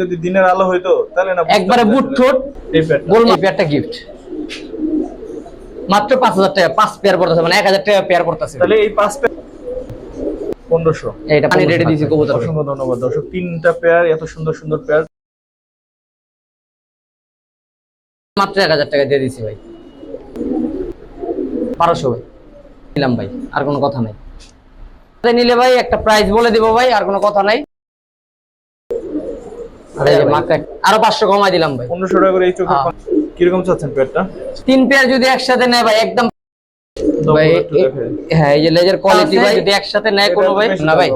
যদি দিনের আলো হইতো তাহলে না একবারে বুট ঠোঁট গোল পেয়ারটা গিফট মাত্র পাঁচ হাজার টাকা পাঁচ পেয়ার পড়তেছে মানে এক হাজার টাকা পেয়ার পড়তেছে। তাহলে এই পাঁচ পেয়ার পনেরোশো। এইটা পানি রেডি দিয়েছি কবুতর অসংখ্য ধন্যবাদ দর্শক। তিনটা পেয়ার এত সুন্দর সুন্দর পেয়ার। মাত্র এক হাজার টাকা দিয়ে দিছি ভাই। বারোশো ভাই। নিলাম ভাই আর কোনো কথা নাই। নিলে ভাই একটা প্রাইস বলে দিব ভাই আর কোনো কথা নাই। আর এই যে মাত্র এক- আরও পাঁচশো কমাই দিলাম ভাই। পনেরোশো টাকা করে এই চোখের হ্যাঁ। কীরকম চাচ্ছেন পেয়ারটা? তিন পেয়ার যদি একসাথে নেয় ভাই একদম ভাই দমগুলো একটু এ- দেখে। হ্যাঁ এই যে লেজার কোয়ালিটি ভাই। যদি একসাথে নেয় কোনো ভাই না ভাই।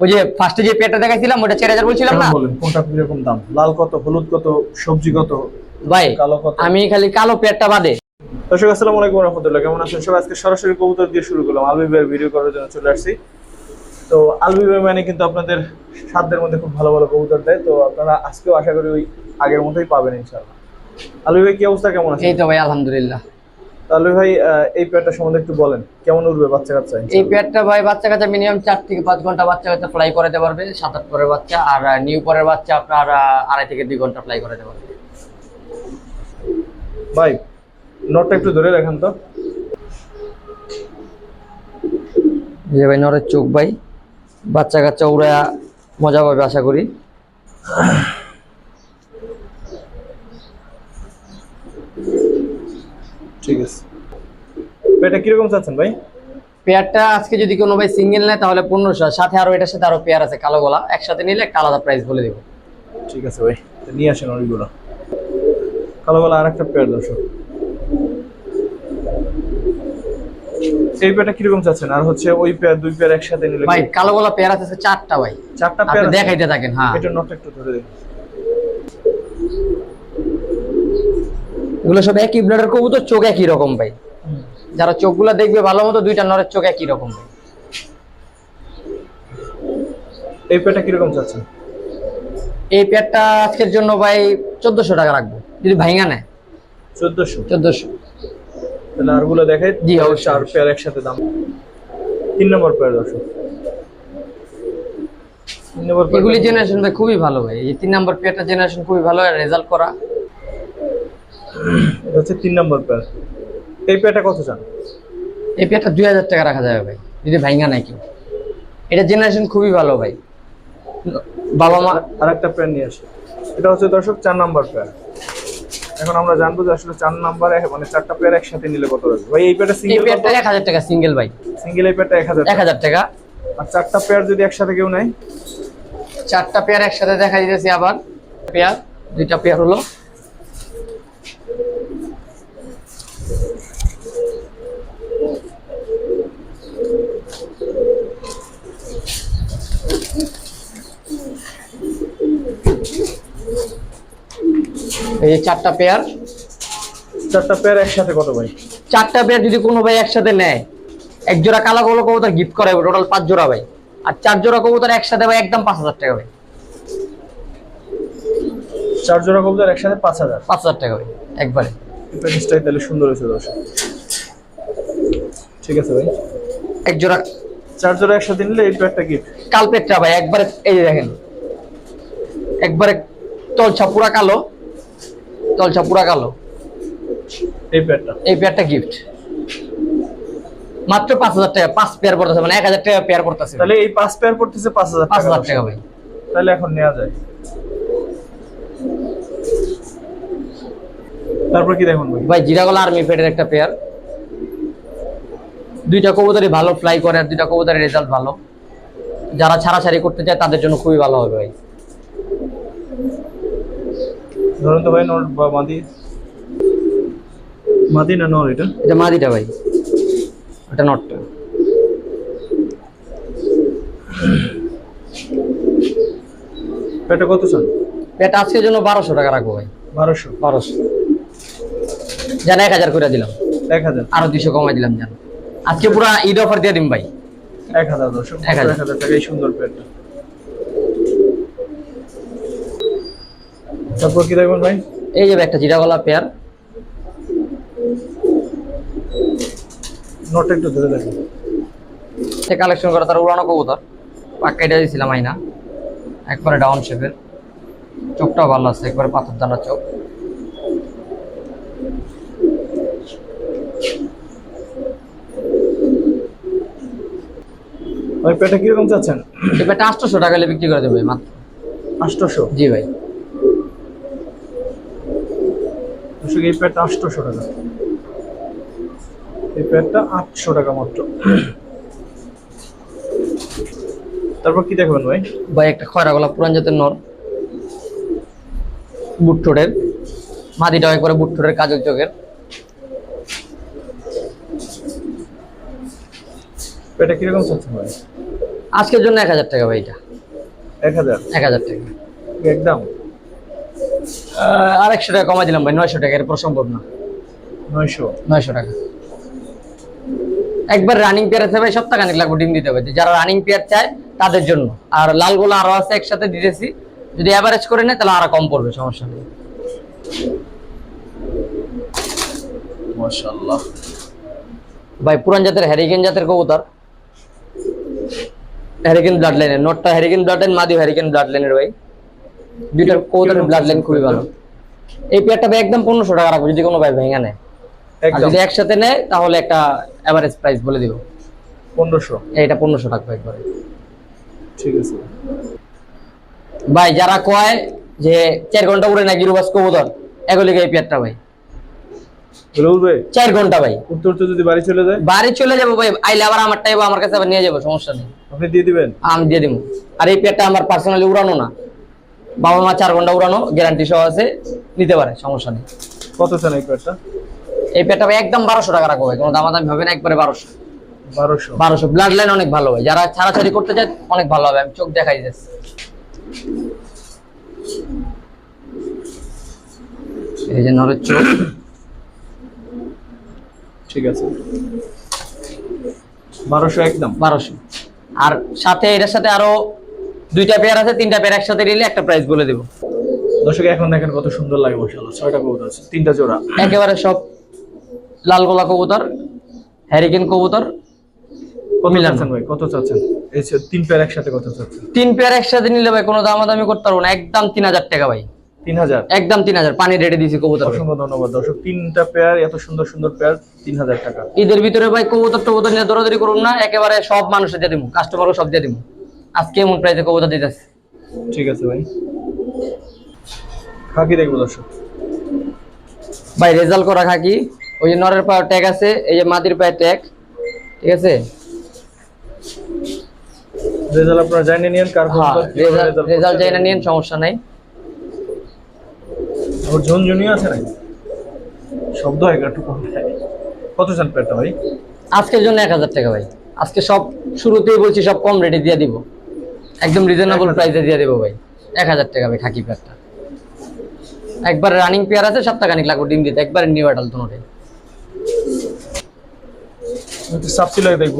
ওই যে ফার্স্টে যে পেয়ারটা দেখাইছিলাম ওটা চার হাজার বলছিলাম না? কোনটা কীরকম দাম? লাল কত হলুদ কত সবজি কত ভাই কালো কত? আমি খালি কালো পেয়ারটা বাদে। দর্শক আসসালামু আলাইকুম রহমতুল্লাহ। কেমন আছেন? সবাই আজকে সরাসরি কবুতর দিয়ে শুরু করলাম। আলবি ভাইয়ের ভিডিও করার জন্য চলে আসছি। তো আলবি ভাই মানে কিন্তু আপনাদের সাধ্যের মধ্যে খুব ভালো ভালো কবুতর দেয়। তো আপনারা আজকেও আশা করি ওই আগের মতোই পাবেন ইনশাআল্লাহ। আলবি ভাই কি অবস্থা? কেমন আছে এই তো ভাই আলহামদুলিল্লাহ। আলবি ভাই এই পেয়ারটা সম্বন্ধে একটু বলেন কেমন উঠবে বাচ্চা কাচ্চা এই পেয়ারটা ভাই বাচ্চা কাচ্চা মিনিমাম চার থেকে পাঁচ ঘণ্টা বাচ্চা কাচ্চা ফ্লাই করাতে পারবে সাত আট পরের বাচ্চা আর নিউ পরের বাচ্চা আপনার আড়াই থেকে দুই ঘণ্টা ফ্লাই করাতে পারবে। ভাই নটটা একটু ধরে রাখেন তো। যে ভাই নরের চোখ ভাই। বাচ্চা কাচ্চা উড়া মজা পাবে আশা করি। ঠিক আছে। পেয়ারটা কীরকম চাচ্ছেন ভাই? পেয়ারটা আজকে যদি কোনো ভাই সিঙ্গেল নেয় তাহলে পনেরোশো। সাথে আরও এটার সাথে আরও পেয়ার আছে কালো গলা। একসাথে নিলে একটা আলাদা প্রাইস বলে দেবো। ঠিক আছে ভাই নিয়ে আসেন ওইগুলো কালো বেলা আর একটা পেয়ার দর্শক। এই পেয়ারটা কীরকম চাচ্ছেন? আর হচ্ছে ওই পেয়ার দুই পেয়ার একসাথে নিলে ভাই কালো গলা পেয়ার আছে চারটা ভাই। চারটা আপনি পেয়ার দেখাইতে থাকেন হ্যাঁ। এটা নট একটু ধরে দেখুন এগুলো সব একই ব্লাডের কবুতর চোখ একই রকম ভাই। যারা চোখগুলো দেখবে ভালো মতো দুইটা নরের চোখ একই রকম ভাই। এই পেয়ারটা কীরকম চাচ্ছেন? এই পেয়ারটা আজকের জন্য ভাই চোদ্দশো টাকা রাখব যদি ভাইঙ্গা নেয়। চোদ্দশো। চোদ্দশো। তাহলে আরগুলো দেখাই। জি, অবশ্যই, অবশ্যই। পেয়ার একসাথে দাম। তিন নম্বর পেয়ার দর্শক। তিন নম্বর এগুলি জেনারেশন খুবই ভালো ভাই। এই তিন নাম্বার পেয়ারটা জেনারেশন খুবই ভালো রেজাল্ট করা। এটা হচ্ছে তিন নম্বর পেয়ার এই পেয়ারটা কত চান? এই পেয়ারটা দুই হাজার টাকা রাখা যাবে ভাই যদি ভাইঙ্গা নেয় কেউ। এটা জেনারেশন খুবই ভালো ভাই। বাবা মা আর একটা পেয়ার নিয়ে আসে। এটা হচ্ছে দর্শক চার নাম্বার পেয়ার এখন আমরা জানব যে আসলে চার নাম্বার মানে চারটা পেয়ার একসাথে নিলে কত লাগবে? ভাই এই পেয়ারটা সিঙ্গেল পেয়ারটা এক হাজার টাকা সিঙ্গেল ভাই। সিঙ্গেল এই পেয়ারটা এক হাজার এক হাজার টাকা। আর চারটা পেয়ার যদি একসাথে কেউ নেয়? চারটা পেয়ার একসাথে দেখা দিতেছি আবার। পেয়ার দুইটা পেয়ার হলো। এই যে চারটা পেয়ার চারটা পেয়ার একসাথে কত ভাই? চারটা পেয়ার যদি কোনো ভাই একসাথে নেয় এক জোড়া কালা কবলো কবুতর গিফট করে টোটাল পাঁচ জোড়া ভাই। আর চার জোড়া কবুতর একসাথে ভাই একদম পাঁচ হাজার টাকা ভাই। চার জোড়া কবুতর একসাথে পাঁচ হাজার? পাঁচ হাজার টাকা ভাই একবারে। প্যাকেজটাই তাহলে সুন্দর হয়েছে দর্শক। ঠিক আছে ভাই। এক জোড়া চার জোড়া একসাথে নিলে এই পেয়ারটা গিফট কালপেটটা ভাই একবারে এই দেখেন। একবারে তলছা পুরা কালো। তলছা পুরা কালো। এই পেয়ারটা? এই পেয়ারটা গিফট মাত্র পাঁচ হাজার টাকা পাঁচ পেয়ার পড়তেছে মানে এক হাজার টাকা পেয়ার পড়তেছে। তাহলে এই পাঁচ পেয়ার পড়তেছে পাঁচ হাজার পাঁচ হাজার টাকা ভাই। তাহলে এখন নেওয়া যায়। তারপর কি দেখুন ভাই? ভাই জিরাগলা আর্মি ফেডের একটা পেয়ার। দুইটা কবুতরই ভালো ফ্লাই করে আর দুইটা কবুতরের রেজাল্ট ভালো। যারা ছাড়াছাড়ি করতে চায় তাদের জন্য খুবই ভালো হবে ভাই। ধরুন তো ভাই নোট বা মাদি। মাদি না নর এটা? এটা মাদিটা ভাই। এটা নটটা। এটা কত চান? এটা আজকের জন্য বারোশো টাকা রাখব ভাই। বারোশো? বারোশো। জান এক হাজার করে দিলাম। এক হাজার? আরও দুইশো কমাই দিলাম জান। আজকে পুরো ঈদ অফার দিয়ে দিম ভাই। এক হাজার দর্শক এক হাজার। টাকা এই সুন্দর পেয়ারটা তারপর কি দেখবেন ভাই? এই যে একটা জিরাগলা পেয়ার। নোটটা একটু ধরে দেখেন সে কালেকশন করা তার উড়ানো কবুতর। পাক্কা এটা দিয়েছিলাম আইনা। একবারে ডাউন শেপের চোখটাও ভালো আছে একবারে পাথর দানা চোখ। ভাই পেটটা কীরকম চাচ্ছেন? এই পেটটা আটশোশো টাকা হলে বিক্রি করে দেবে মাত্র। আটশোশো? জি ভাই। দর্শক এই প্যাডটা আটশোশো টাকা। এই প্যাডটা আটশো টাকা মাত্র। তারপর কি দেখবেন ভাই? ভাই একটা খয়রা গলা পুরান জাতের নর। বুট্টোটের মাদিটাও একবারে বুট্টোটের কাজল চোখের। প্যাডটা কীরকম চাচ্ছেন ভাই? আজকের জন্য এক হাজার টাকা ভাই এটা। এক হাজার? এক হাজার টাকা। একদম? আর একশো টাকা কমাই দিলাম ভাই নয়শো টাকা এরপর সম্ভব না। নয়শো? নয়শো টাকা। একবার রানিং পেয়ার আছে ভাই সপ্তাহ খানিক লাগবে ডিম দিতে হবে যারা রানিং পেয়ার চায় তাদের জন্য। আর লালগুলো আরও আছে একসাথে দিতেছি যদি অ্যাভারেজ করে নেয় তাহলে আরও কম পড়বে সমস্যা নেই। মাশাআল্লাহ। ভাই পুরান জাতের হ্যারিকেন জাতের কবুতর। হ্যারিকেন ব্লাড লাইনের নটটা হ্যারিকেন ব্লাড লাইন মাদি হ্যারিকেন ব্লাড লাইনের ভাই। দুইটার কবুতরের ব্লাড লাইন খুবই ভালো। এই পেয়ারটা ভাই একদম পনেরোশো টাকা রাখব যদি কোনো ভাই ভেঙে নেয় আর একদম। যদি একসাথে নেয় তাহলে একটা অ্যাভারেজ প্রাইস বলে দিব। পনেরোশো। এইটা পনেরোশো টাকা একবারে ঠিক আছে। ভাই যারা কয় যে চার ঘণ্টা উড়ে না গিরুবাস কবুতর এগুলি এই পেয়ারটা ভাই? চার ঘণ্টা ভাই। উত্তর তো যদি বাড়ি চলে যায়? বাড়ি চলে যাব ভাই আইলে আবার আমার আমারটাই আমার কাছে আবার নিয়ে যাব সমস্যা নেই। আপনি দিয়ে দিবেন? আমি দিয়ে দিব আর এই পেয়ারটা আমার পার্সোনালি উড়ানো না। বাবা মা চার ঘণ্টা উড়ানো গ্যারান্টি সহ আছে নিতে পারে সমস্যা নেই। কত চান এই প্যাডটা এই পেয়ারটা ভাই একদম বারোশো টাকা রাখব ভাই কোনো দামাদামি হবে না একবারে বারোশো। বারোশো? বারোশো ব্লাড লাইন অনেক ভালো হয় যারা ছাড়াছাড়ি করতে চায় অনেক ভালো হবে আমি চোখ দেখাই যাচ্ছি এই যে নরের চোখ। ঠিক আছে। বারোশো একদম? বারোশো। আর সাথে এটার সাথে আরও দুইটা পেয়ার আছে তিনটা পেয়ার একসাথে নিলে একটা প্রাইস বলে দেবো। দর্শক এখন দেখেন কত সুন্দর লাগে মাশাআল্লাহ। ছয়টা কবুতর আছে তিনটা জোড়া। একেবারে সব লাল গোলা কবুতর হ্যারিকেন কবুতর কত চাচ্ছেন ভাই? কত চাচ্ছেন? এই যে তিন পেয়ার একসাথে কত চাচ্ছেন? তিন পেয়ার একসাথে নিলে ভাই কোনো দামাদামি করতে পারব না। একদম তিন হাজার টাকা ভাই। তিন হাজার? একদম তিন হাজার। পানি রেডি দিয়েছি কবুতর অসংখ্য ধন্যবাদ। দর্শক তিনটা পেয়ার এত সুন্দর সুন্দর পেয়ার তিন হাজার টাকা। ঈদের ভিতরে ভাই কবুতর টবুতর নিয়ে দৌড়াদৌড়ি করুন না একেবারে সব মানুষের দিয়ে দিব কাস্টমারও সব দিয়ে দিব আজকে এমন প্রাইসে কবুতর দিতেছে। ঠিক আছে ভাই। খাকি দেখব দর্শক। ভাই রেজাল্ট করা খাকি। ওই যে নরের পায়ে ট্যাগ আছে এই যে মাদির পায়ে ট্যাগ ঠিক আছে? রেজাল্ট আপনারা জানিয়ে নিন কার হ্যাঁ রেজাল্ট রেজাল্ট যাই নিন সমস্যা নাই। ওর ঝুনঝুনি আছে নাকি? শব্দ হয় একটু কম। কত চান পেয়ারটা ভাই? আজকের জন্য এক হাজার টাকা ভাই। আজকে সব শুরুতেই বলছি সব কম রেটে দিয়ে দিব। একদম রিজনেবল প্রাইসে দিয়ে দেবো ভাই। এক হাজার টাকা ভাই খাকি পেয়ারটা একবার রানিং পেয়ার আছে সপ্তাহখানিক লাগবে ডিম দিতে। একবার নিউ অ্যাডাল লাগে দেখব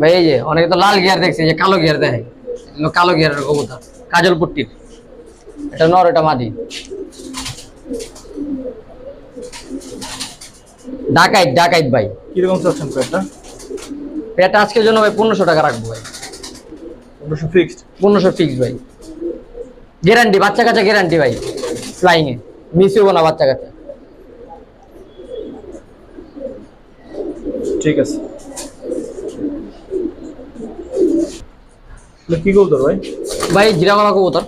ভাই এই যে অনেকে তো লাল গিয়ার দেখছে যে কালো গিয়ার দেখে কালো গিয়ারের কবুতর কাজল পুট্টির। এটা নর এটা মাদি। ডাকাইত ডাকাইত ভাই। কীরকম চাচ্ছেন পেয়ারটা এটা আজকের জন্য ভাই পনেরোশো টাকা রাখব ভাই। পনেরোশো ফিক্সড পনেরোশো ফিক্স ভাই। গ্যারান্টি বাচ্চা কাচ্চা গ্যারান্টি ভাই। ফ্লাইং এ। মিস হব না বাচ্চা কাচ্চা। ঠিক আছে। কি কবুতর ভাই? ভাই জিরামালা কবুতর।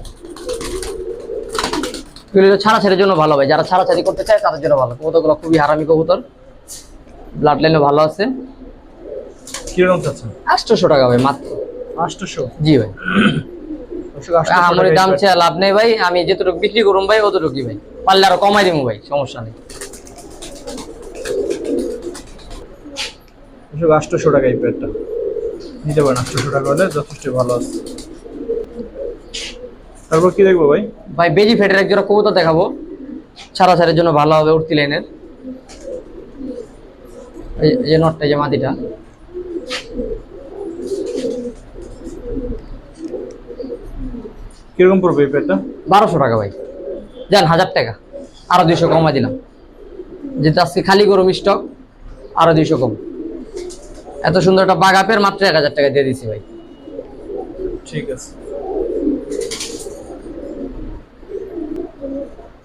এগুলো ছাড়াছাড়ির জন্য ভালো ভাই। যারা ছাড়াছাড়ি করতে চায় তাদের জন্য ভালো। কবুতরগুলো খুবই হারামি কবুতর। ব্লাড লাইনও ভালো আছে। কীরকম চাচ্ছেন? আটশোশো টাকা ভাই মাত্র। আটশোশো? জি ভাই। আমার দাম চেয়ে লাভ নেই ভাই। আমি যেটুকু বিক্রি করুম ভাই অতটুকুই ভাই। পারলে আরও কমাই দিব ভাই সমস্যা নেই। আটশোশো টাকা এই পেয়ারটা নিতে পারেন আটশোশো টাকা হলে যথেষ্ট ভালো আছে। তারপর কি দেখব ভাই? ভাই বেজি ফেটের এক জোড়া কবুতর দেখাবো। ছাড়াছাড়ির জন্য ভালো হবে উঠতি লাইনের এই যে নটটা যে মাটিটা। কীরকম পড়বে এই বারোশো টাকা ভাই। যান হাজার টাকা। আরও দুইশো কমাই দিলাম। যেটা আজকে খালি গরম স্টক আরও দুইশো কম। এত সুন্দর একটা বাগাপের মাত্র এক হাজার টাকা দিয়ে দিছি ভাই। ঠিক আছে।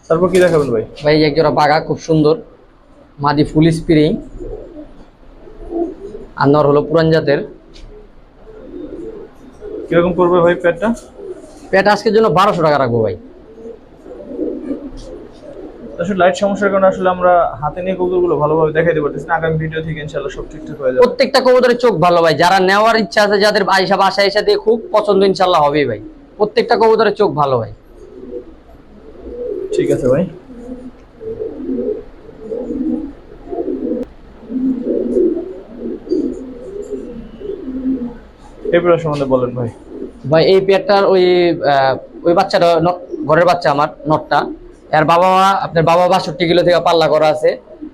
তারপর কি দেখাবেন ভাই? ভাই এক জোড়া বাঘা খুব সুন্দর। মাদি ফুল স্প্রিং। আর নর হলো পুরান জাতের। কীরকম পড়বে ভাই প্যাডটা পেট আজকের জন্য বারোশো টাকা রাখব ভাই। আসলে লাইট সমস্যার কারণে আসলে আমরা হাতে নিয়ে কবুতরগুলো ভালোভাবে দেখাই পারতেছি না। আগামী ভিডিও থেকে ইনশাআল্লাহ সব ঠিকঠাক হয়ে যাবে। প্রত্যেকটা কবুতরের চোখ ভালো ভাই। যারা নেওয়ার ইচ্ছা আছে যাদের আয়সা বাসা এসে দিয়ে খুব পছন্দ ইনশাল্লাহ হবেই ভাই। প্রত্যেকটা কবুতরের চোখ ভালো ভাই। ঠিক আছে ভাই। পেয়ার সম্বন্ধে বলেন ভাই। ভাই এই পেয়ারটার ওই ওই বাচ্চাটা ঘরের বাচ্চা আমার নটটা। এর বাবা মা আপনার বাবা বাষট্টি কিলো থেকে পাল্লা করা আছে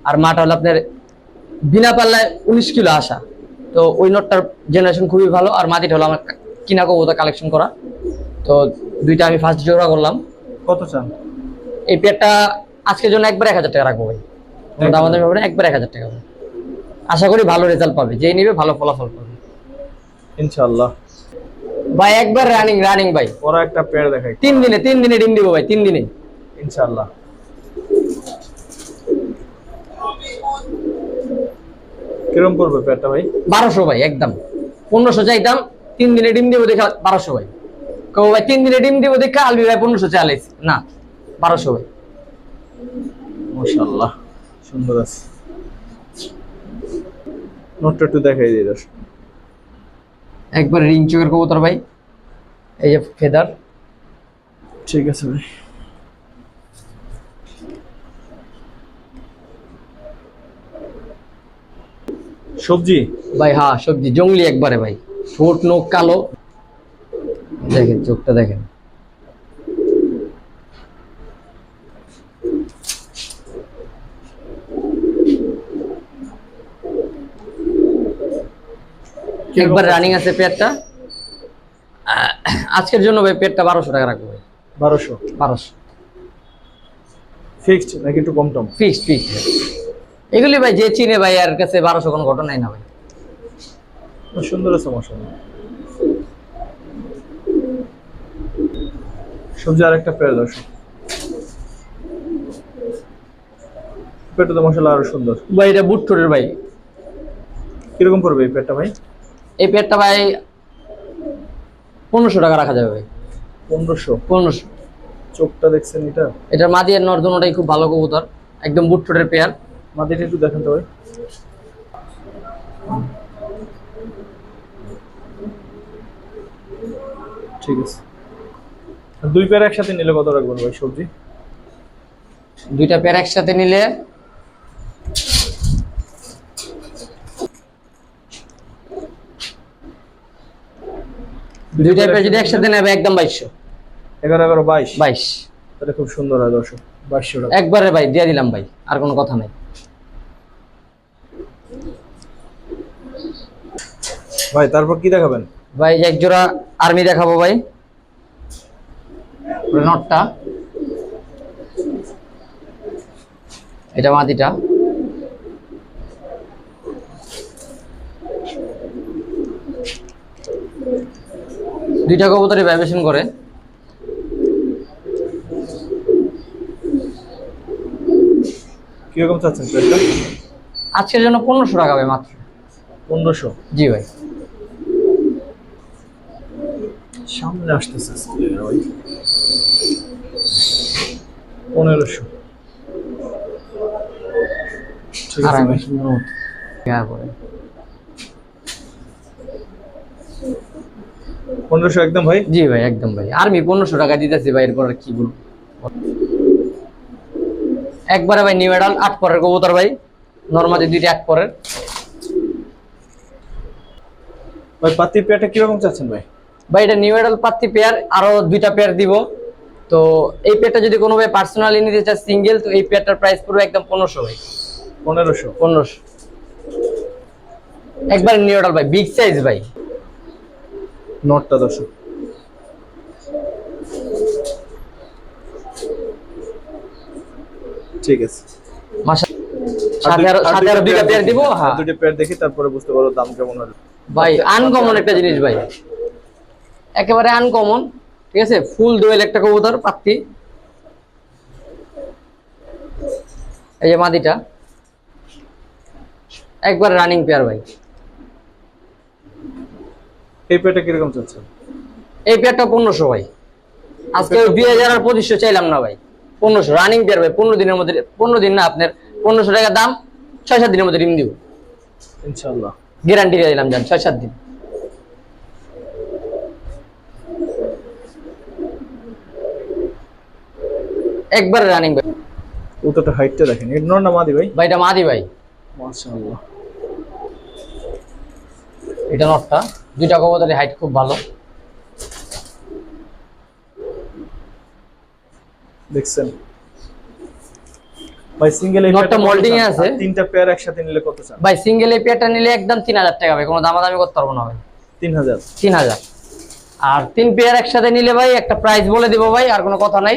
আর মাটা হলো আপনার বিনা পাল্লায় উনিশ কিলো আসা। তো ওই নটটার জেনারেশন খুবই ভালো আর মাটিটা হলো আমার কিনা কবুতর কালেকশন করা। তো দুইটা আমি ফার্স্ট জোড়া করলাম। কত চান? এই পেয়ারটা আজকের জন্য একবার এক হাজার টাকা রাখব ভাই। হবে না একবার এক হাজার টাকা। আশা করি ভালো রেজাল্ট পাবে। যেই নিবে ভালো ফলাফল পাবে। ইনশাআল্লাহ। ভাই একবার রানিং রানিং ভাই। ওরা একটা পেয়ার দেখাই। তিন দিনে তিন দিনে ডিম দিব ভাই তিন দিনে। ইনশাআল্লাহ। কীরকম পড়বে পেয়ারটা ভাই? বারোশো ভাই একদম। পনেরোশো চাইতাম তিন দিনে ডিম দিব দেখা বারোশো ভাই। কো ভাই তিন দিনে ডিম দিব দেখা আলবি ভাই পনেরোশো চালাইছি না বারোশো ভাই। মাশাআল্লাহ সুন্দর আছে। নোটটা একটু দেখাই দিই দর্শক। একবার রিং চোখের কবুতর ভাই। এই যে ফেদার। ঠিক আছে ভাই। সবজি? ভাই হ্যাঁ সবজি। জঙ্গলি একবারে ভাই। ঠোঁট নোক কালো। দেখেন চোখটা দেখেন। একবার রানিং আছে পেটটা। আজকের জন্য ভাই পেটটা বারোশো টাকা রাখব ভাই। বারোশো? বারোশো। ফিক্সড নাকি একটু কম টম? ফিক্স ফিক্স এগুলি ভাই যে চিনে ভাই আর কাছে বারোশো কোনো ঘটনাই না ভাই। সুন্দর আছে মশলা সবজি আর একটা পেয়ার দর্শক পেটটা তো মশলা আরও সুন্দর। ভাই এটা বুট্টুরের ভাই। কীরকম পড়বে এই পেটটা ভাই? এই পেটটা ভাই পনেরোশো টাকা রাখা যাবে ভাই। পনেরোশো? পনেরোশো। চোখটা দেখছেন এটা? এটার মাদি আর নর দুটোটাই খুব ভালো কবুতর একদম বুট্টুরের পেয়ার। মাটিটা একটু দেখেন তো ভাই। ঠিক আছে। আর দুই পেয়ার একসাথে নিলে কত রাখবেন ভাই সবজি? দুইটা পেয়ার একসাথে নিলে দুইটা পেয়ার যদি একসাথে নেবে একদম বাইশশো। এগারো এগারো বাইশ। বাইশ। তাহলে খুব সুন্দর হয় দর্শক বাইশশো টাকা একবারে ভাই দিয়ে দিলাম ভাই আর কোনো কথা নাই। ভাই তারপর কি দেখাবেন? ভাই এক জোড়া আর্মি দেখাবো ভাই। নটটা। এটা মাটিটা। দুইটা কবুতরই ভাইব্রেশন করে। কীরকম চাচ্ছেন আজকের জন্য পনেরোশো টাকা ভাই মাত্র। পনেরোশো? জি ভাই। সামনে আসতেছে ভাই। পনেরোশো। ঠিক আছে আড়াই ভাই। মাসের নোট হ্যাঁ পরে পনেরোশো একদম ভাই? জি ভাই একদম ভাই। আর্মি পনেরোশো টাকা দিতেছি ভাই এরপর আর কি বলব? একবারে ভাই নিউ মেডাল আট পরের কবুতর ভাই। নর্মালি দুইটা আট পরের। ভাই পাতির পেয়ারটা কীরকম চাচ্ছেন ভাই? ভাই এটা নিউ মেডাল পাত্তি পেয়ার আরও দুইটা পেয়ার দিব। তো এই পেয়ারটা যদি কোনো ভাই পার্সোনালি নিতে চায় সিঙ্গেল তো এই পেয়ারটার প্রাইস পড়বে একদম পনেরোশো ভাই। পনেরোশো। পনেরোশো। একবার নিউ মেডাল ভাই বিগ সাইজ ভাই। নটটা দর্শক। ঠিক আছে। হ্যাঁ। পেয়ার দেখি তারপরে বুঝতে পারো দাম কেমন হবে। ভাই আনকমন একটা জিনিস ভাই। একেবারে আনকমন ঠিক আছে? ফুল দোয়েল একটা কবুতর পাত্তি এই যে মাদিটা। একবার রানিং পেয়ার ভাই। এই পেয়ারটা কীরকম চলছে এই পেয়ারটা পনেরোশো ভাই। আজকে দুই হাজার আর পঁচিশশো চাইলাম না ভাই। পনেরোশো রানিং পেয়ার ভাই পনেরো দিনের মধ্যে পনেরো দিন না আপনার পনেরোশো টাকা দাম ছয় সাত দিনের মধ্যে রিম দিব। ইনশাল্লাহ গ্যারান্টি দিয়ে দিলাম যান ছয় সাত দিন। একবার রানিং ভাই কবুতরটা হাইটটা দেখেন। এটা নর না মাদি ভাই? ভাইটা মাদি ভাই। মাশাআল্লাহ। এটা নটটা দুইটা কবুতরের হাইট খুব ভালো। দেখছেন? ভাই সিঙ্গেল এই পেয়ারটা কত এ আছে। তিনটা পেয়ার একসাথে নিলে কত চান? ভাই সিঙ্গেল এই পেয়ারটা নিলে একদম তিন হাজার টাকা ভাই কোনো দামাদামি করতে পারব না ভাই। তিন হাজার। তিন হাজার। আর তিন পেয়ার একসাথে নিলে ভাই একটা প্রাইস বলে দিব ভাই আর কোনো কথা নাই।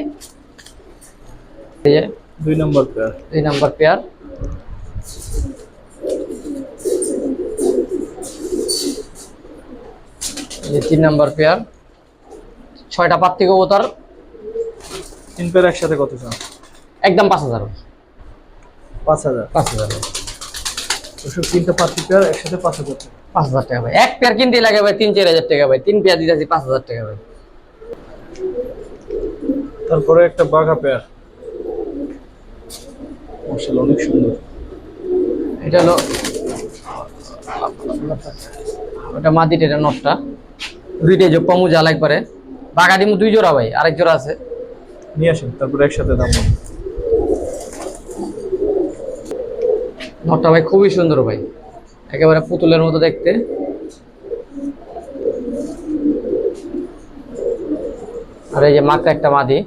এই যে দুই নম্বর পেয়ার দুই নাম্বার পেয়ার যে তিন নাম্বার পেয়ার ছয়টা পাত্তি কবুতর। তিন পেয়ার একসাথে কত চান একদম পাঁচ হাজার। পাঁচ হাজার? পাঁচ হাজার। ওসব তিনটা পাতি পেয়ার একসাথে পাঁচ হাজার টাকা। পাঁচ হাজার টাকা ভাই। এক পেয়ার কিনতে লাগে ভাই তিন চার হাজার টাকা ভাই। তিন পেয়ার দিতেছি পাঁচ হাজার টাকা ভাই। তারপরে একটা বাঘা পেয়ার মাশাআল্লাহ অনেক সুন্দর। এটা হলো ওটা মাটির এটা নটটা। দুইটাই যোগ পামু জাল একবারে। বাগা দিমু দুই জোড়া ভাই আরেক জোড়া আছে। নিয়ে আসেন তারপরে একসাথে দাম। নটটা ভাই খুবই সুন্দর ভাই একেবারে পুতুলের মতো দেখতে। আর এই যে মাত্র একটা মাদি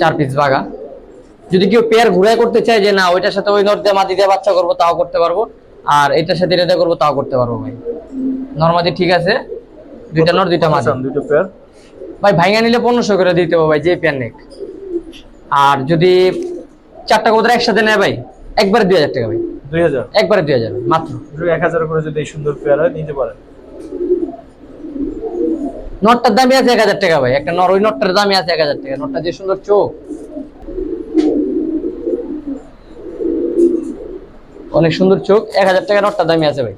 চার পিস বাগা। যদি কেউ পেয়ার ঘুরাই করতে চায় যে না ওইটার সাথে ওই নট দিয়ে মাদি দিয়ে বাচ্চা করব তাও করতে পারব। আর এটার সাথে এটা করব তাও করতে পারব ভাই। নর্মাদি ঠিক আছে। দুইটা নট দুইটা মাদি দুটো পেয়ার ভাই ভাইঙ্গা নিলে পনেরোশো করে দিতে হবে ভাই যে পেয়ার নেক। আর যদি চারটা কবুতর একসাথে নেয় ভাই একবারে দুই হাজার টাকা ভাই। দুই হাজার? একবারে দুই হাজার মাত্র। এক হাজার করে যদি এই সুন্দর পেয়ার হয় নিতে পারেন। নটটার দামই আছে এক হাজার টাকা ভাই একটা নর ওই নটটার দামই আছে এক হাজার টাকা। নটটা যে সুন্দর চোখ। অনেক সুন্দর চোখ এক হাজার টাকা নটটার দামই আছে ভাই।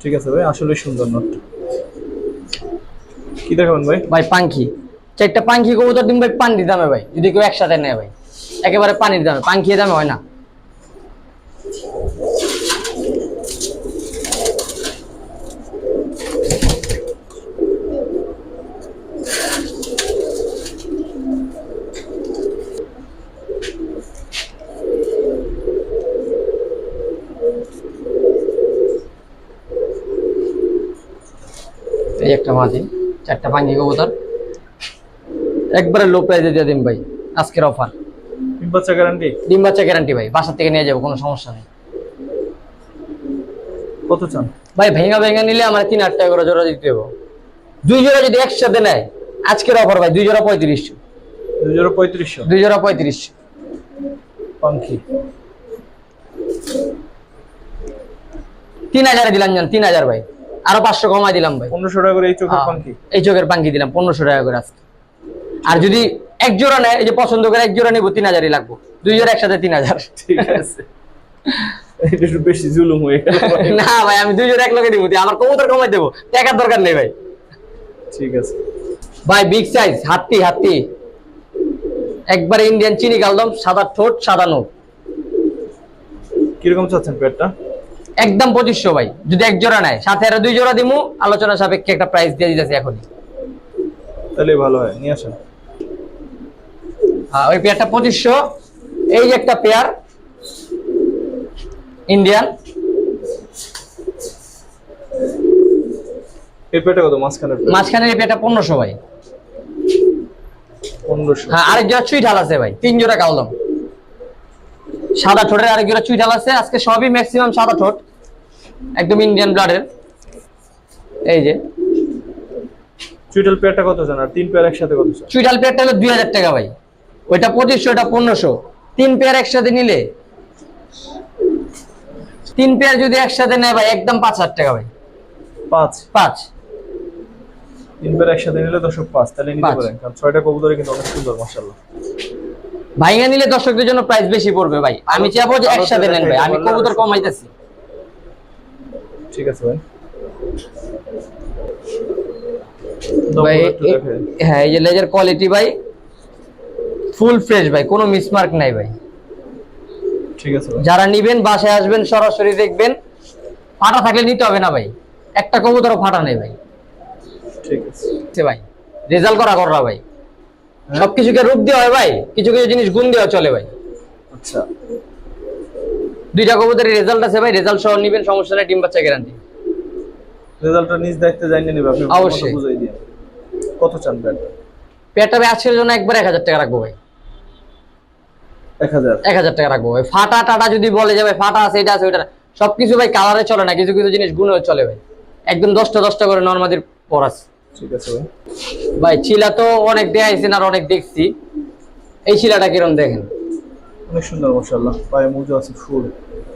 ঠিক আছে ভাই আসলে সুন্দর নোট কি দেখাবেন ভাই? ভাই, পাঙ্খি। চারটা পাঙ্খি, কবুতর দিন ভাই, পানির দামে ভাই। যদি কেউ একসাথে নেয় ভাই। একেবারে পানির দামে। পাঙ্খি দামে হয় না। একটা মাঝি। চারটা পাঙ্খি কবুতর। একবারে লো প্রাইজে দিয়ে দিন ভাই আজকের অফার তিন বাচ্চা গ্যারান্টি ডিম বাচ্চা গ্যারান্টি ভাই বাসা থেকে নিয়ে যাব কোনো সমস্যা নেই। কত চান? ভাই ভেঙা ভেঙা নিলে আমার তিন হাজার টাকা করে জোড়া দিতে দেবো দুই জোড়া যদি একসাথে নেয় আজকের অফার ভাই দুই জোড়া পঁয়ত্রিশশো। দুই জোড়া পঁয়ত্রিশশো? দুই জোড়া পঁয়ত্রিশশো। পাঙ্খি তিন হাজারে দিলাম জান তিন হাজার ভাই। আরও পাঁচশো কমাই দিলাম ভাই। পনেরোশো টাকা করে এই চোখের হ্যাঁ, পাঙ্খি এই চোখের পাঙ্কি দিলাম পনেরোশো টাকা করে আজকে। আর যদি এক জোড়া নেয় এই যে পছন্দ করে এক জোড়া নিবো তিন হাজারই লাগবো। দুই জোড়া একসাথে তিন হাজার। ঠিক আছে। একটু বেশি জুলুম হয়ে গেল না ভাই আমি দুই জোড়া এক লগে দিব আমার কবুতর কমাই দেবো। টাকার দরকার নেই ভাই। ঠিক আছে। ভাই বিগ সাইজ হাতি হাতি। একবার ইন্ডিয়ান চিনি গালদম সাদা ঠোঁট সাদা নোট। কীরকম চাচ্ছেন পেয়ারটা একদম পঁচিশশো ভাই। যদি এক জোড়া নেয় সাথে আরও দুই জোড়া দিমু আলোচনা সাপেক্ষে একটা প্রাইস দিয়ে দিতেছি এখনই। তাহলে ভালো হয় নিয়ে আসেন। হ্যাঁ, ওই পেয়ারটা পঁচিশশো। এই যে একটা পেয়ার ইন্ডিয়ান এই পেয়ারটা কত? মাঝখানের মাঝখানে এই পেয়ারটা পনেরোশো ভাই। পনেরোশো। হ্যাঁ আরেক জোড়া চুই ঢাল আছে ভাই তিন জোড়া কালদম সাদা ঠোঁটের আরেক জোড়া চুই ঢাল আছে আজকে সবই ম্যাক্সিমাম সাদা ঠোঁট। একদম ইন্ডিয়ান ব্লাডের এই যে। চুইটাল পেয়ারটা কত চান আর তিন পেয়ার একসাথে কত চান চুই ঢাল পেয়ারটা হলো দুই হাজার টাকা ভাই। ওইটা পঁচিশশো ওটা পনেরোশো। তিন পেয়ার একসাথে নিলে? তিন পেয়ার যদি একসাথে নেয় ভাই একদম পাঁচ হাজার টাকা ভাই। পাঁচ? পাঁচ। তিন পেয়ার একসাথে নিলে দশক পাঁচ তাহলে নিতে পারেন। কারণ ছয়টা কবুতরে কিন্তু অনেক সুন্দর মাসাল্লাহ ভাইঙ্গা নিলে দর্শকদের জন্য প্রাইস বেশি পড়বে ভাই। আমি চাইব যে একসাথে নেন ভাই। আমি কবুতর কমাইতেছি। ঠিক আছে ভাই। ভাই। হ্যাঁ এই যে লেজার কোয়ালিটি ভাই ফুল ফ্রেশ ভাই কোনো মিসমার্ক নাই ভাই। ঠিক আছে যারা নিবেন বাসায় আসবেন সরাসরি দেখবেন। ফাটা থাকলে নিতে হবে না ভাই। একটা কবুতরও ফাটা নেই ভাই। ঠিক আছে। ভাই রেজাল্ট করা করা ভাই। হ্যাঁ? সবকিছুকে রূপ দেওয়া হয় ভাই। কিছু কিছু জিনিস গুণ দেওয়া চলে ভাই। আচ্ছা। দুইটা কবুতরের রেজাল্ট আছে ভাই রেজাল্ট সহ নিবেন সমস্যা নেই ডিম বাচ্চা গ্যারান্টি রেজাল্টটা নিজ দায়িত্বে জানিয়ে নেবে আপনি অবশ্যই। বুঝাই দিয়ে। কত চান ব্যাট? পেটটা ভাই আজকের জন্য একবার এক হাজার টাকা রাখব ভাই। এক হাজার? টাকা রাখব ভাই। ফাটা টাটা যদি বলে যে ভাই ফাটা আছে এটা আছে ওইটা সবকিছু ভাই কালারে চলে না কিছু কিছু জিনিস গুণেও চলে ভাই। একদম দশটা দশটা করে নর্মাদির পর আছে। ঠিক আছে ভাই। ভাই চিলা তো অনেক দেখাইছেন আর অনেক দেখছি। এই চিলাটা কিরম দেখেন? অনেক সুন্দর মশাল্লাহ পায়ে মুজো আছে ফুল।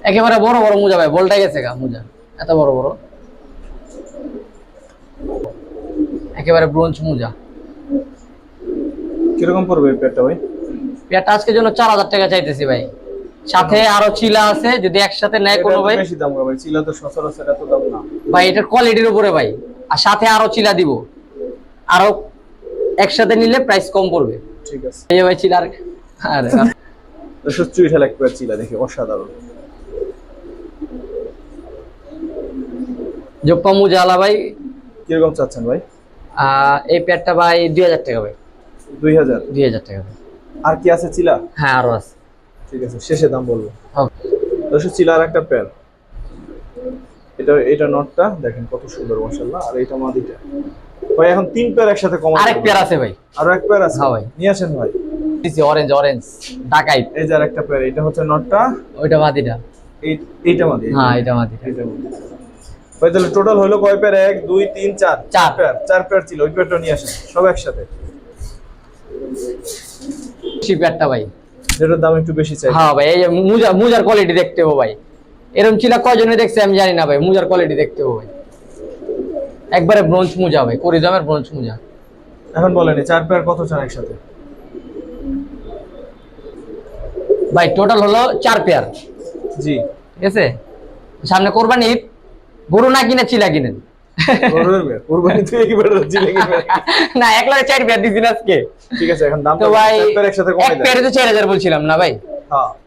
একেবারে বড় বড় মোজা ভাই বলটা গেছে গা মুজা এত বড় বড়। একেবারে ব্রোঞ্জ মুজা। কীরকম পড়বে এই ভাই? পেয়ারটা আজকের জন্য চার হাজার টাকা চাইতেছি ভাই। সাথে আরও চিলা আছে যদি একসাথে নেয় কোনো ভাই। বেশি দাম ভাই চিলা তো সচরাচর এত দাম না। ভাই এটার কোয়ালিটির উপরে ভাই। আর সাথে আরও চিলা দিব। আরও একসাথে নিলে প্রাইস কম পড়বে। ঠিক আছে। এই ভাই চিলার। আরে চুইশ হাজার এক চিলা দেখি অসাধারণ। জপ্পা মুজালা ভাই। কীরকম চাচ্ছেন ভাই? এই প্যাডটা ভাই দুই হাজার টাকা ভাই। দুই হাজার? দুই হাজার টাকা ভাই। আর কি আছে চিলা? হ্যাঁ আরও আছে। ঠিক আছে শেষে দাম বলব। হবে। দশশো চিলার একটা প্যাড। এটা এটা নটটা দেখেন কত সুন্দর মশাল্লাহ আর এটা মাদিটা ভাই এখন তিন পেয়ার একসাথে কমা আরেক পেয়ার আছে ভাই। আরও এক পেয়ার আছে? হ্যাঁ ভাই। নিয়ে আসেন ভাই। দিছি অরেঞ্জ অরেঞ্জ ডাকাইত এই যে আরেকটা পেয়ার এটা হচ্ছে নটটা। ওইটা মাদিটা এই এইটা মাদি হ্যাঁ এটা মাদিটা এইটা মাদি ভাই তাহলে টোটাল হলো কয় পেয়ার এক দুই তিন চার। চার। পেয়ার চার পেয়ার ছিল ওই পেয়ারটা নিয়ে আসেন সব একসাথে। সেই প্যাডটা ভাই। যেটার দাম একটু বেশি চাই। হ্যাঁ ভাই এই যে মুজা মুজার কোয়ালিটি দেখতে হবে ভাই। এরকম চিলা কয়জনে দেখছে আমি জানি না ভাই মুজার কোয়ালিটি দেখতে হবে ভাই। একবারে ব্রোঞ্জ মুজা ভাই করিজমের ব্রোঞ্জ মুজা। এখন বলেন চার পেয়ার কত চান একসাথে? ভাই টোটাল হলো চার পেয়ার জি। ঠিক আছে? সামনে কোরবানি ঈদ। গরু না কিনে চিলা কিনেন গরুর পেয়ার কুরবানি তুই একবার জিলে কিনবে না এক লাখে চার পেয়ার দিচ্ছি আজকে। ঠিক আছে এখন দাম তো ভাই চার পেয়ার একসাথে এক পেয়ারে তো চার হাজার বলছিলাম না ভাই?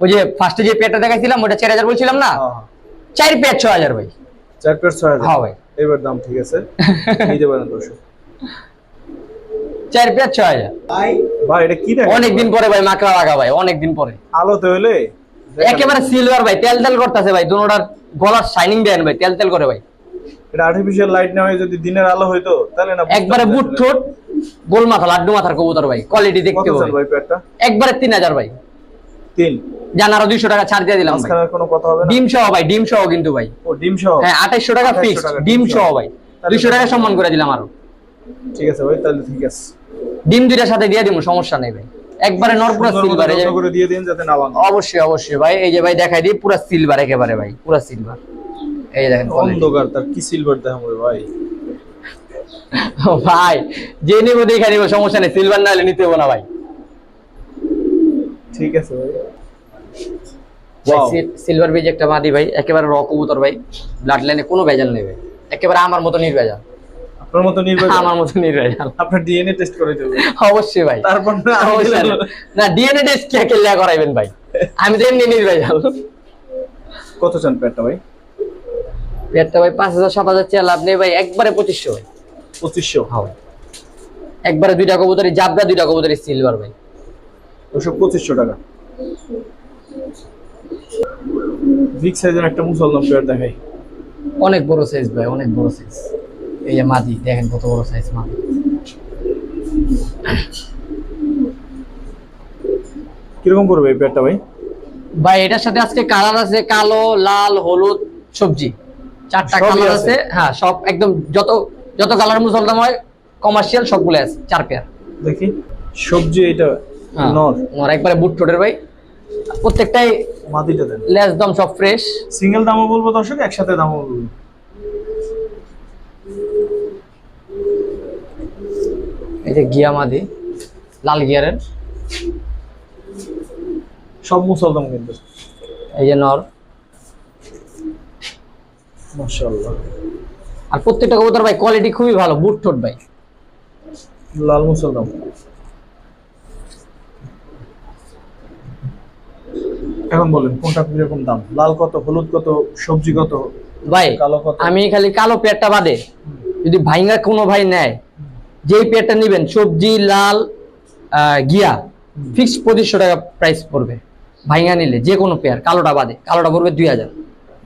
ওই যে ফার্স্টে যে পেয়ারটা দেখাইছিলাম ওটা চার হাজার বলছিলাম না। চার পেয়ার ছ হাজার ভাই। চার পেয়ার ছয় হাজার। হ্যাঁ ভাই। এবার দাম ঠিক আছে। নিতে পারেন দর্শক। চার পেয়ার ছ হাজার। ভাই এটা কি অনেকদিন পরে ভাই মাকড়া লাগা ভাই অনেকদিন পরে। আলোতে হলে একেবারে সিলভার ভাই তেল তেল করতেছে ভাই দুটার গলার শাইনিং দেন ভাই তেল তেল করে ভাই। এটা আর্টিফিশিয়াল লাইট না হয়ে যদি দিনের আলো হইতো তাহলে না একবারে বুট। ঠোঁট গোল মাথা লাড্ডু মাথার কবুতর ভাই কোয়ালিটি দেখতে হবে। ভাই পেয়ারটা একবারে তিন হাজার ভাই। তিন। জান আরও দুইশো টাকা ছাড় দিয়ে দিলাম ভাই। কোনো কথা হবে না? ডিম সহ ভাই ডিম সহ কিন্তু ভাই। ও ডিম সহ? হ্যাঁ আঠাইশশো টাকা ফিক্স ডিম সহ। ভাই। তাহলে দুইশো তো- টাকা সম্মান করে দিলাম আরও। ঠিক আছে ভাই তাহলে ঠিক আছে। ডিম দুইটার সাথে দিয়ে দিব সমস্যা নেই ভাই। একবারে নরপুরা সুন্দর মতো সিলভার করে দিয়ে দিন যাতে না ভাঙে। অবশ্যই অবশ্যই ভাই এই যে ভাই দেখাই দিই পুরা সিলভার একেবারে ভাই পুরা সিলভার এই দেখেন অন্ধকার তার কি সিলভার দেখাম রে ভাই? ভাই যে নিবো দেখে নিবো সমস্যা নেই সিলভার না হলে নিতে হবে না ভাই। ঠিক আছে ভাই. সিলভার বীজ একটা মাদি ভাই একেবারে র কবুতর ভাই ব্লাড লাইনে কোনো ভেজাল নেই ভাই একেবারে আমার মতো নির্ভেজাল। আপনার মতো নির্বাচন আমার মতো নির্ভেজাল আপনার ডিএনএ টেস্ট করে দেবো। অবশ্যই ভাই। তারপর না অবশ্যই না ডিএনএ টেস্ট কে কে করাইবেন ভাই? আমি তো এমনি নির্ভেজাল কত চান পেয়ারটা ভাই? পেটটা ভাই পাঁচ হাজার সাত হাজার চেয়ে লাভ নেই ভাই। একবারে পঁচিশশো ভাই। পঁচিশশো? হ্যাঁ ভাই। একবারে দুইটা কবুতরি জাবরা দুইটা কবুতরি সিলভার ভাই। ওসব পঁচিশশো টাকা। বিগ সাইজের একটা মুসলমান পেয়ার দেখাই। অনেক বড় সাইজ ভাই অনেক বড় সাইজ এই যে মাদি দেখেন কত বড় সাইজ মাদি। কীরকম এই পেয়ারটা ভাই? ভাই এটার সাথে আজকে কালার আছে কালো লাল হলুদ সবজি। চারটা কালার আছে? হ্যাঁ সব একদম যত যত কালার মুসলদাম হয় কমার্শিয়াল সবগুলো আছে চার পেয়ার। দেখি। সবজি এটা হ্যাঁ, নর। নর একবারে বুট ঠোঁটের ভাই। প্রত্যেকটাই মাদিটা দেন। লেস দম সব ফ্রেশ সিঙ্গেল দামও বলব দর্শক একসাথে দামও বলব। এই যে গিয়া মাদি লাল গিয়ারের। সব মুসলদম কিন্তু। এই যে নর। মাশাআল্লাহ। আর প্রত্যেকটা কবুতর ভাই কোয়ালিটি খুবই ভালো বুট ঠোঁট ভাই। লাল মুসলদম এখন বলেন কোনটা কীরকম দাম? লাল কত হলুদ কত সবজি কত ভাই কালো কত? আমি খালি কালো পেটটা বাদে। যদি ভাইঙ্গা কোনো ভাই নেয় যেই পেয়ারটা নেবেন সবজি লাল গিয়া ফিক্সড পঁচিশশো টাকা প্রাইস পড়বে। ভাইঙ্গা নিলে যে কোনো পেয়ার কালোটা বাদে কালোটা পড়বে দুই হাজার।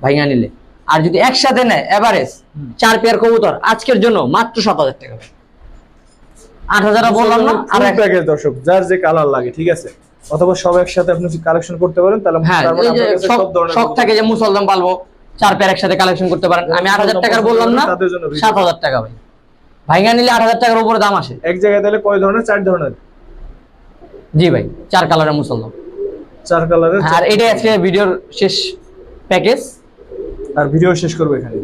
ভাইঙ্গা নিলে। আর যদি একসাথে নেয় এভারেজ চার পেয়ার কবুতর আজকের জন্য মাত্র সাত হাজার টাকা। আট হাজার বললাম না আর এক- প্যাকেজ দর্শক যার যে কালার লাগে ঠিক আছে? অথবা সব একসাথে আপনি কালেকশন করতে পারেন তাহলে হ্যাঁ মানে শখ- থাকে যে মুসলদাম পালবো চার পেয়ার একসাথে কালেকশন করতে পারেন। আমি আট হাজার টাকার বললাম না। সাত হাজার টাকা ভাই। ভাইঙ্গা নিলে আট হাজার টাকার উপরে দাম আসে। এক জায়গায় তাহলে কয় ধরনের? চার ধরনের? জি ভাই চার কালারের মুসলদাম চার কালারের আর এটাই আজকে ভিডিওর শেষ প্যাকেজ আর ভিডিও শেষ করব এখানে।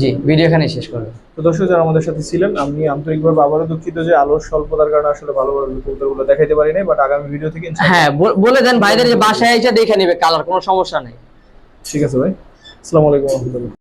জি ভিডিও এখানে শেষ করবে। তো দর্শক যারা আমাদের সাথে ছিলেন আমি আন্তরিকভাবে আবারও দুঃখিত যে আলোর স্বল্পতার কারণে আসলে ভালোভাবে কবুতরগুলো দেখাইতে পারি নাই বাট আগামী ভিডিও থেকে হ্যাঁ বলে দেন ভাইদের যে বাসায় এসে দেখে নেবে কালার কোনো সমস্যা নেই। ঠিক আছে ভাই। আসসালামু আলাইকুম রহমতুল্লাহ।